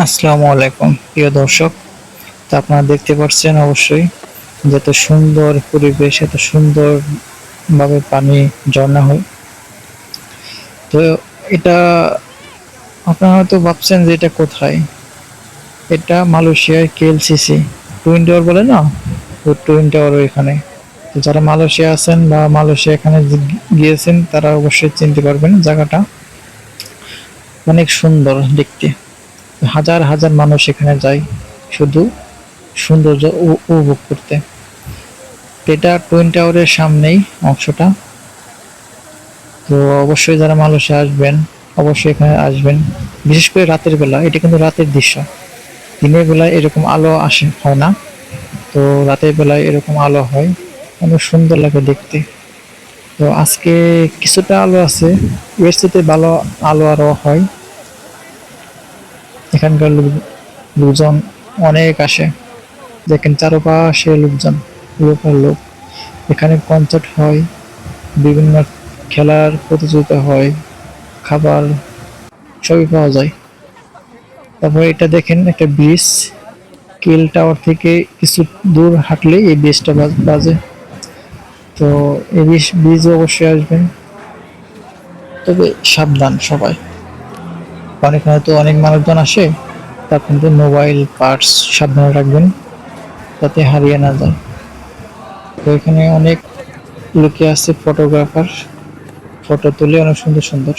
আসসালামু আলাইকুম, প্রিয় দর্শক। তো আপনারা দেখতে পাচ্ছেন অবশ্যই যে এত সুন্দর পরিবেশ, এত সুন্দর ভাবে পানি ঝর্ণা হয়। তো এটা আপনারা হয়তো ভাবছেন যে এটা কোথায়? এটা মালয়েশিয়ার কেএলসিসি। টুইন টাওয়ার বলে না? ওই টুইন টাওয়ার এখানে তো যারা মালয়েশিয়া আছেন বা মালয়েশিয়া এখানে গিয়েছেন, তারা অবশ্যই চিনতে পারবেন জায়গাটা। অনেক সুন্দর দেখতে। হাজার হাজার মানুষ এখানে যায় শুধু সৌন্দর্য উপভোগ করতে। এটা টুইন টাওয়ারের সামনেই অংশটা। তো অবশ্যই যারা মালয়েশিয়া আসবেন, অবশ্যই এখানে আসবেন। বিশেষ করে রাতের বেলা, এটা কিন্তু রাতের দৃশ্য। দিনের বেলায় এরকম আলো আসে, হয় না? তো রাতের বেলায় এরকম আলো হয়, অনেক সুন্দর লাগে দেখতে। তো আজকে কিছুটা আলো আছে সাথে ভালো আলো আরও হয়। এখানকার লোক- লোকজন অনেক আসে। দেখেন চারপাশে লোকজন লোক আর লোক। এখানে কনসার্ট হয়, বিভিন্ন খেলার প্রতিযোগিতা হয়, খাবার সবই পাওয়া যায়। তারপরে এটা দেখেন একটা ব্রিজ কিল টাওয়ার থেকে কিছু দূর হাঁটলে এই ব্রিজটা বাজে তো এই ব্রিজ ব্রিজে অবশ্যই আসবেন। তবে সাবধান সবাই। কারণ হয়তো অনেক মানুষজন আসে তা কিন্তু মোবাইল পার্টস সাবধানে রাখবেন, যাতে হারিয়ে না যায়। তো এখানে অনেক লোকে আছে ফটোগ্রাফার ফটো তুলে, অনেক সুন্দর সুন্দর।